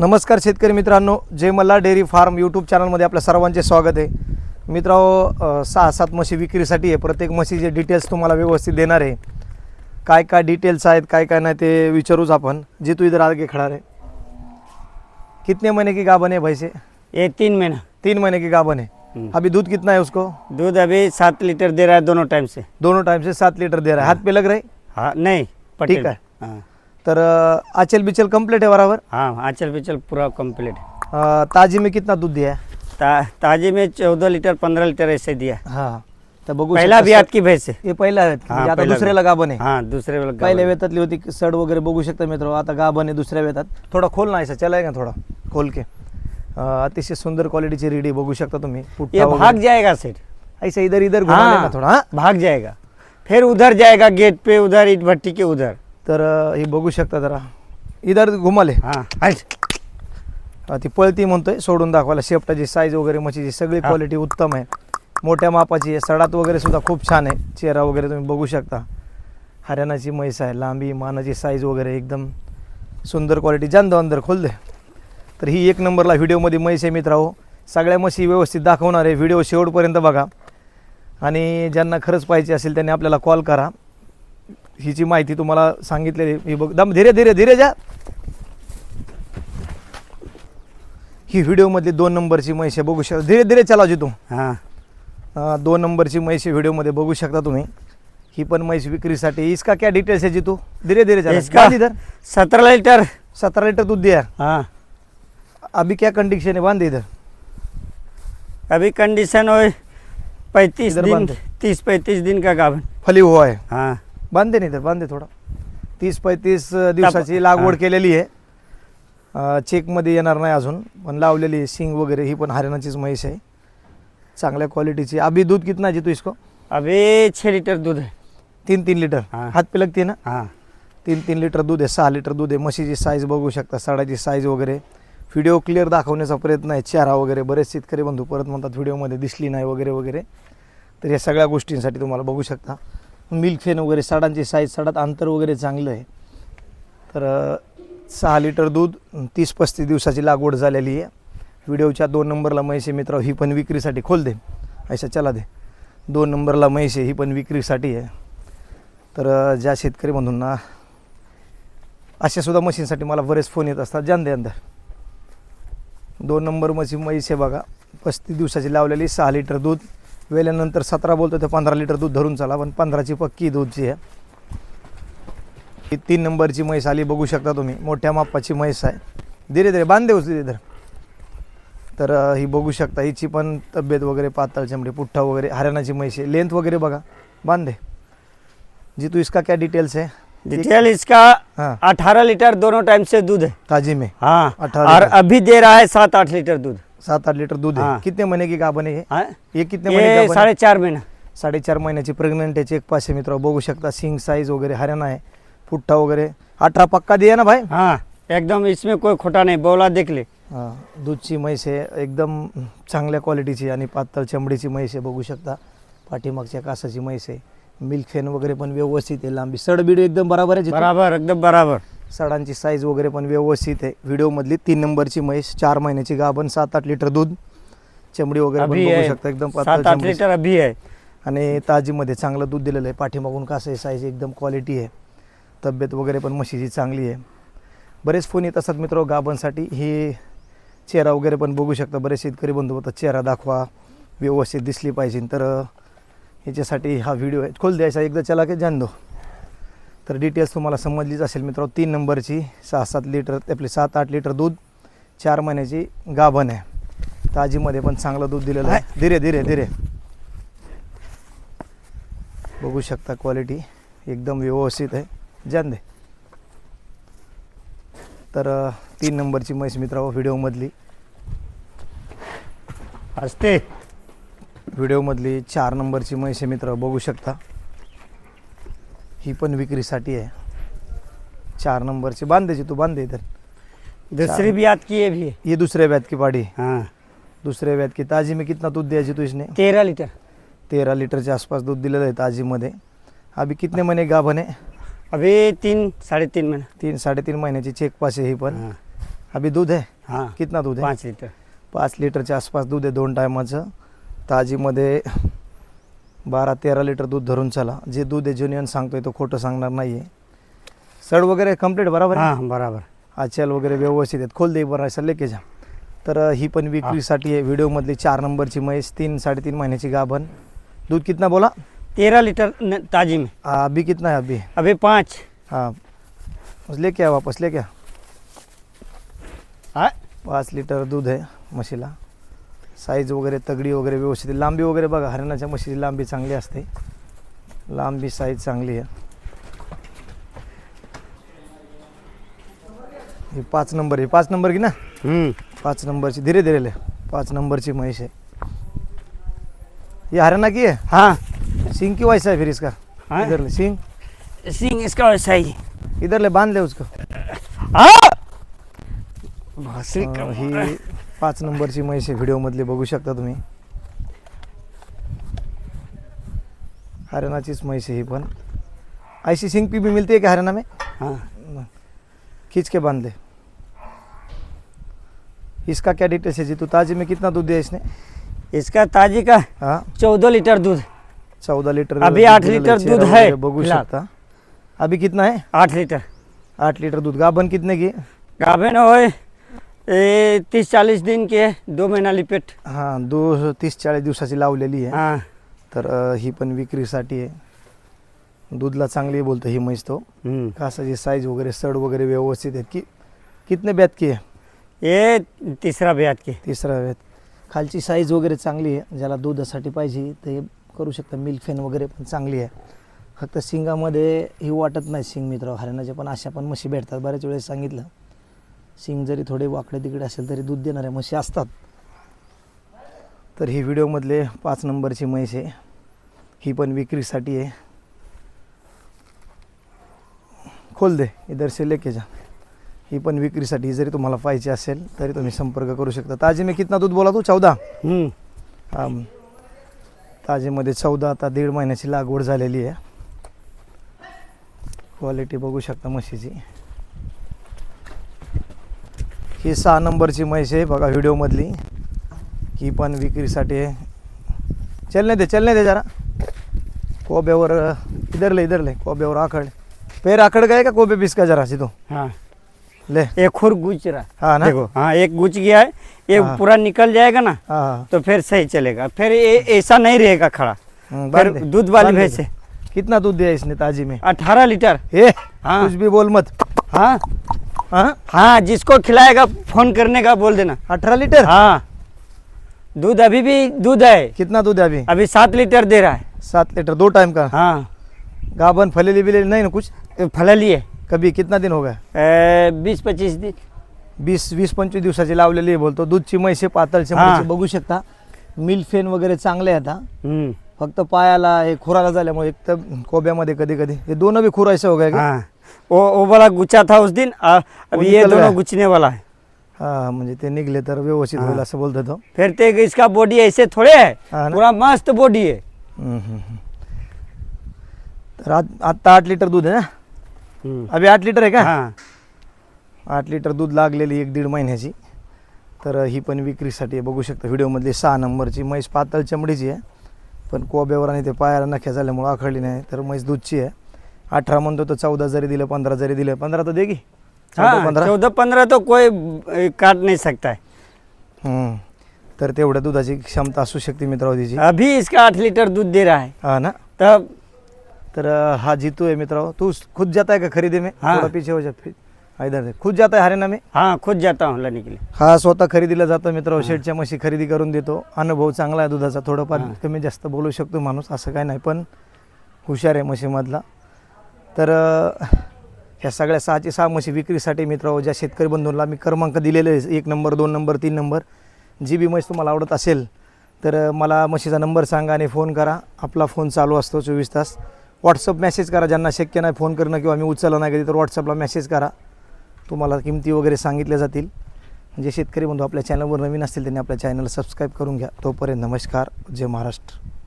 नमस्कार शेतकरी मित्रांनो Jai Malhar dairy farm YouTube चॅनलमध्ये आपल्या सर्वांचे स्वागत आहे. मित्रांनो सहा सात म्हशी विक्रीसाठी आहे. प्रत्येक म्हशीचे डिटेल्स तुम्हाला व्यवस्थित देणार आहे. काय काय डिटेल्स आहेत काय काय नाही ते विचारूच आपण. जे तू इधर आगे खड़ा है कितने महीने की गाभन है भैंसे ये तीन महीना। तीन महीने की गाभन है। हम्म। अभी दूध कितना है उसको? दूध अभी सात लीटर दे रहा है दोनों टाइम से। दोनों टाइम से सात लीटर दे रहा है। हाथ पे लग रहे? हाँ नहीं पटेल। है। हाँ तर आचल बिचल कंप्लीट है बराबर? हाँ आंचल पिचल पूरा कंप्लीट है अ, ताजी में कितना दूध दिया है? ता, ताजे में चौदह लीटर पंद्रह लीटर ऐसे दिया हाँ. तर बघू पहला शकता भी सर. आपकी भैंस है हे पहिला आहेत हाँ, म्हणजे आता पहिला दुसऱ्याला गाभण आहे. हाँ दूसरे वाला गाभण पहिल्या है। वेतातली होती सड वगैरे बघू शकता मित्र. आता गाभण आहे दुसऱ्या वेतात. थोडा खोल नाही चलाय का थोडा? खोल के. अं, अतिशय सुंदर क्वालिटीची रेडी बघू शकता तुम्ही. ये. भाग जाएगा सेठ ऐसा इधर इधर घुमा हाँ लेना थोडा हा. भाग जाएगा. फिर उधर जाएगा गेट पे उधर ईट भट्टी के उधर. तर हे बघू शकता जरा. इधर घुमाले. हाँ. अं, ती पळती म्हणतोय सोडून दाखवायला. शेपटाची साईज वगैरे मच्छीची सगळी. क्वालिटी उत्तम आहे. मोठ्या मापाची आहे. सडात वगैरे सुद्धा खूप छान आहे. चेहरा वगैरे तुम्ही बघू शकता. हरियाणाची म्हैस आहे लांबी मानाची साईज वगैरे एकदम सुंदर क्वालिटी जान दो अंदर खोल दे. तर ही एक नंबरला व्हिडिओमध्ये म्हैस आहे मित्रांनो. सगळ्या म्हशी व्यवस्थित दाखवणार आहे. व्हिडिओ शेवटपर्यंत बघा. आणि ज्यांना खरंच पाहिजे असेल त्यांनी आपल्याला कॉल करा. हिची माहिती तुम्हाला सांगितलेली ही बघ दम धीरे धीरे धीरे जा. ही व्हिडिओमधली दोन नंबरची म्हैस आहे बघू शकता. धीरे धीरे चला तू हाँ. अं, दोन नंबरची म्हैस आहे व्हिडिओमध्ये बघू शकता तुम्ही. ही पण म्हैस विक्रीसाठी. इसका क्या डिटेल्स है जी तू धीरे धीरे चला. इसका बांध इधर सत्रह लीटर. सत्रह लीटर दूध दिया हाँ. अभी क्या कंडीशन है बांध इधर. अभी कंडीशन हो पैंतीस इधर दिन बांध. दे। तीस पैंतीस दिन का गाभन फली हुआ है. हाँ. बांध दे ना इधर बांध थोडा. तीस पैतीस दिवसाची लागवड. केलेली आहे. चेकमध्ये येणार नाही अजून पण लावलेली आहे. सिंग वगैरे ही पण हरियाणाचीच म्हैस आहे. चांगल्या क्वालिटीची अभी दूध कितना जी तू इसको? अभी छः लीटर दूध है तीन तीन लिटर? हां. हात पे लगते ना? हाँ. तीन तीन लिटर दूध आहे सहा लिटर दूध आहे. म्हशीची साईज बघू शकता साडाची साईज वगैरे. व्हिडिओ क्लिअर दाखवण्याचा प्रयत्न आहे चेहरा वगैरे. बरेच शेतकरी बंधू परत म्हणतात व्हिडिओमध्ये दिसली नाही वगैरे वगैरे. तर या सगळ्या गोष्टींसाठी तुम्हाला बघू शकता. मिल्क फेन वगैरे साडांची साईज साडात अंतर वगैरे चांगलं आहे. तर सहा लिटर दूध तीस पस्तीस दिवसाची लागवड झालेली आहे. व्हिडिओच्या दोन नंबरला म्हैसे मित्र ही पण विक्रीसाठी खोल दे. ऐसा चला दे. दोन नंबरला म्हैसे ही पण विक्रीसाठी आहे. तर ज्या शेतकरी बंधूंना अशा सुद्धा मशीनसाठी मला बरेच फोन येत असतात. जान दे अंदर. दोन नंबर मशीन म्हैस आहे बघा. पस्तीस दिवसाची लावलेली सहा लिटर दूध. वेल्यानंतर सतरा बोलतो ते पंधरा लिटर दूध धरून चाला पण पंधराची पक्की दूधची आहे. ही तीन नंबरची म्हैस आली बघू शकता तुम्ही. मोठ्या मापाची म्हैस आहे. धीरे धीरे बांध देऊ इधर तर ही बघू शकता हिची पण तब्येत वगैरे पातळ चमडी पुठ्ठा वगैरे हरियाणाची म्हैस आहे. लेंथ वगैरे बघा. बांध. दे जी तू इसका क्या डिटेल्स है डिटेल इसका अठारह लीटर दोनों टाइम से दूध है। ताजी में. हाँ। 18 और। अभी दे रहा है सात आठ लीटर दूध। सात आठ लिटर दूध है हाँ। कितने महीने की गाभण है? ये हाँ? ये कितने महीने की ये गाभण है? साढ़े चार महीना. साडेचार महिन्याची प्रेग्नंट आहे पास आहे मित्र. बघू शकता सिंग साईज वगैरे हरियाणा आहे. पुट्टा वगैरे. अठरा पक्का दिया ना भाई? हाँ. एकदम इसमें कोई खोटा नहीं बोला देख ले हां. दूधची म्हैस आहे एकदम चांगल्या क्वालिटीची आणि पातळ चमडीची म्हैस आहे बघू शकता. पाठीमागच्या कासाची म्हैस आहे. मिल्क फॅन वगैरे पण व्यवस्थित आहे लांबी. सडबीड एकदम बराबर आहे जिथं? बराबर एकदम बराबर. सडांची साईज वगैरे पण व्यवस्थित आहे. व्हिडिओमधली तीन नंबरची म्हैस चार महिन्याची गाभण सात आठ लिटर दूध चमडी वगैरे पण बघू शकता एकदम सात आठ. लीटर अभी है आणि ताजीमध्ये चांगलं दूध दिलेलं आहे. पाठीमागून कसं आहे साईज एकदम क्वालिटी आहे. तब्येत वगैरे पण म्हशीची चांगली आहे. बरेच फोन येत असतात मित्र गाबांसाठी हे चेहरा वगैरे पण बघू शकता. बरेच शेतकरी बंधू होतात चेहरा दाखवा व्यवस्थित दिसली पाहिजे. तर ह्याच्यासाठी हा व्हिडिओ आहे. खोल द्यायचा. एकदा चला की जाण दो. तर डिटेल्स तुम्हाला समजलीच असेल मित्र तीन नंबरची सहा सात लिटर आपले सात आठ लिटर दूध चार महिन्याची गाभण आहे. ताजीमध्ये पण चांगलं दूध दिलेलं आहे. धीरे धीरे धीरे. बघू शकता क्वालिटी एकदम व्यवस्थित आहे. जान दे. तर तीन नंबरची म्हैस मित्रांनो व्हिडिओमधली. हंसते व्हिडिओमधली चार नंबरची म्हैस मित्र बघू शकता. ही पण विक्रीसाठी आहे. चार नंबरची बांधायची तू बांधे इधर दूसरी भी याद किए भी है? ये दूसरे व्यात की पाड़ी. हाँ. दुसऱ्या व्यात की ताजी में कितना दूध दिया जी तू इसने? तेरह लीटर. तेरह लीटरच्या आसपास दूध दिलेलं आहे ताजीमध्ये. अभी कितने महिने गाभण आहे? अभी तीन साढ़े तीन महीना. तीन साडेतीन महिन्याची चेक पास आहे ही पण. हाँ. अभी दूध है हाँ. कितना दूध है पाँच लीटर. पाच लिटरच्या आसपास दूध आहे दोन टायमाचं. ताजीमध्ये बारा तेरा लिटर दूध धरून चला. जे दूध आहे जुनियन सांगतोय तो खोटं सांगणार नाही आहे सड वगैरे कंप्लीट बरोबर आहे? हाँ बराबर. आचल वगैरे व्यवस्थित आहेत. खोल दे बरं असं लेके जा. तर अ, ही पण विक्रीसाठी आहे व्हिडिओमधली चार नंबरची म्हैस तीन साडेतीन महिन्याची गाभण. दूध कितना बोला? तेरह लीटर न- ताजी में. आ, अभी कितना है अभी? अभी पाँच. हाँ. बस लेके आ वापस लेके आ. हाँ? पाच लिटर दूध आहे म्हशीला साईज वगैरे तगडी वगैरे व्यवस्थित. आहे. लांबी वगैरे बघा हरिणाच्या म्हशीची लांबी चांगली असते. लांबी साईज चांगली आहे. ही पाच नंबर आहे. पाच नंबर की ना? पाच नंबरची धीरे धीरे ले पाच नंबरची म्हैस है ये हरियाणा की है हाँ. सिंग की वैसा है फिर इसका हाँ? इधर ले सिंग सिंह इसका वैसा ही इधर ले बांध ले उसको. हाँ! भोसरी का अं, ही पाच नंबरची म्हैस आहे. व्हिडिओमधली बघू शकता तुम्ही. हरियाणाचीच म्हैस ही पण. ऐसी सिंग पी भी मिलती है क्या हरियाणा में हाँ. खींच के बांध ले इसका क्या डिटेल्स है जी? तू ताजी में कितना दूध दिया इसने? इसका ताजी का हाँ. चौदह लीटर दूध. चौदह लीटर अभी आठ लीटर दूध है। बघू. शकता. अभी कितना है? आठ लीटर. आठ लीटर दूध. गाभन कितने की? गाभे न होए। ए, तीस चालीस दिन की दो महीना लिपेट हां दो तीस चाळीस दिवसाची लावलेली आहे. हाँ. तर अ, ही पण विक्रीसाठी आहे. दूधला चांगली बोलतो ही म्हैस तो. हम्म। कासाची साईज वगैरे सड वगैरे व्यवस्थित आहेत की कितने ब्यात की आहे? ये तीसरा ब्याज की. तिसरा ब्यात. खालची साईज वगैरे चांगली आहे. ज्याला दुधासाठी पाहिजे ते करू शकता. मिल्क फॅन वगैरे पण चांगली आहे. फक्त शिंगामध्ये ही वाटत नाही शिंग मित्र. हरियाणाचे पण अशा पण म्हशी भेटतात. बऱ्याच वेळेस सांगितलं. शिंग जरी थोडे वाकडे तिकडे असेल तरी दूध देणाऱ्या म्हशी असतात. तर ही व्हिडिओमधले पाच नंबरची म्हैस आहे. ही पण विक्रीसाठी आहे. खोल दे इधर से लेके जा. ही पण विक्रीसाठी जरी तुम्हाला पाहिजे असेल तरी तुम्ही संपर्क करू शकता. ताजी मी कितना दूध बोला तू? चौदा? हा ताजेमध्ये चौदा आता दीड महिन्याची लागवड झालेली आहे. क्वालिटी बघू शकता म्हशीची. ही सहा नंबरची म्हैस आहे बघा व्हिडिओमधली. ही पण विक्रीसाठी आहे. चलने दे चलने दे जरा. कोब्यावर इधर ले इधर ले कोब्यावर आखड. पैर आखड गए का कोबे पिसका जरा सी तो? हाँ. ले. एक खुर गुच रहा हाँ ना? देखो. हाँ एक गुच गया है ये हाँ। पूरा निकल जाएगा ना हाँ तो फिर सही चलेगा. फिर ये ऐसा नहीं रहेगा खड़ा. फिर दूध वाली भैंस। है. कितना दूध दिया इसने ताजी में? अठारह लीटर. ए हाँ। कुछ भी बोल मत. हाँ. हाँ? हाँ जिसको खिलाएगा फोन करने का बोल देना। अठारह लीटर? हाँ। दूध अभी भी दूध है। कितना दूध है अभी? अभी सात लीटर दे रहा है। सात लीटर दो टाइम का? हाँ। गाभन फलेली बिलेली नहीं ना कुछ? फलली है। कभी कितना दिन हो गया? बीस पच्चीस दिन। वीस वीस पंचवीस दिवसाची लावलेली आहे बोलतो. दूधची म्हैसे पातळची हा. म्हैसे बघू शकता. मिल्क फेन वगैरे चांगले आहे आता. हम्म, फक्त पायाला हे खुराला झाल्यामुळे एक तर कोब्यामध्ये कधी कधी हे दोनों भी खुरायचे हो? हाँ. वो वो वाला गुच्छा था उस दिन आ, ये निकल दोनों गया। गुच्छने वाला है। हा म्हणजे ते निघले तर व्यवस्थित. होईल असं बोलतो तो। फिर ते इसका बॉडी ऐसे थोड़े है हाँ ना? पूरा मस्त बॉडी है। हम्म, हम्म, हम्म. तर आत- आत्ता आठ लिटर दूध आहे ना? अभी आठ लिटर आहे का? हाँ। आठ लिटर दूध लागलेली एक दीड महिन्याची. तर ही पण विक्रीसाठी आहे. बघू शकता व्हिडिओमधली सहा नंबरची म्हैस पातळ चमडीची आहे. पण कोब्यावर आणि ते पायाला नख्या झाल्यामुळं आखडली नाही. तर म्हैस दूधची आहे. अठरा म्हणतो तर चौदा जरी दिलं पंधरा जरी दिलं पंधरा तर दे की. चौदा हाँ पंधरा. चौदह पंद्रह तो कोई ए, काट नहीं सकता है हम्म. तर तेवढ्या दुधाची क्षमता असू शकते मित्रांनो तिची. अभी इसका आठ लीटर दूध दे रहा है. हा ना? तब तर अं, हा जीतू आहे मित्रांनो. तू खुद जाता है का खरीदी में? हाँ. थोड़ा पीछे हो जा. फिर हाँ, इधर से खुद जाता है हरियाणा में? हाँ खुद जाता हूँ लाने के लिए. हा स्वतः खरेदीला जातो मित्र शेडच्या म्हशी खरेदी करून देतो. अनुभव चांगला आहे दुधाचा. थोडंफार. कमी जास्त बोलू शकतो माणूस असं काय नाही. पण हुशार आहे म्हशीमधला. तर ह्या सगळ्या सहाची सहा म्हशी विक्रीसाठी मित्र ज्या शेतकरी बंधूंना मी क्रमांक दिलेले आहे एक नंबर दोन नंबर तीन नंबर जी बी म्हैस तुम्हाला आवडत असेल तर मला म्हशीचा नंबर सांगा आणि फोन करा. आपला फोन चालू असतो चोवीस तास. व्हॉट्सअप मेसेज करा ज्यांना शक्य नाही फोन करणं किंवा मी उचललं नाही कधी तर व्हॉट्सअपला मेसेज करा. तुम्हाला किमती वगैरे सांगितल्या जातील. जे शेतकरी बंधू आपल्या चॅनलवर नवीन असतील त्यांनी आपल्या चॅनल सबस्क्राईब करून घ्या. तोपर्यंत नमस्कार. जय महाराष्ट्र.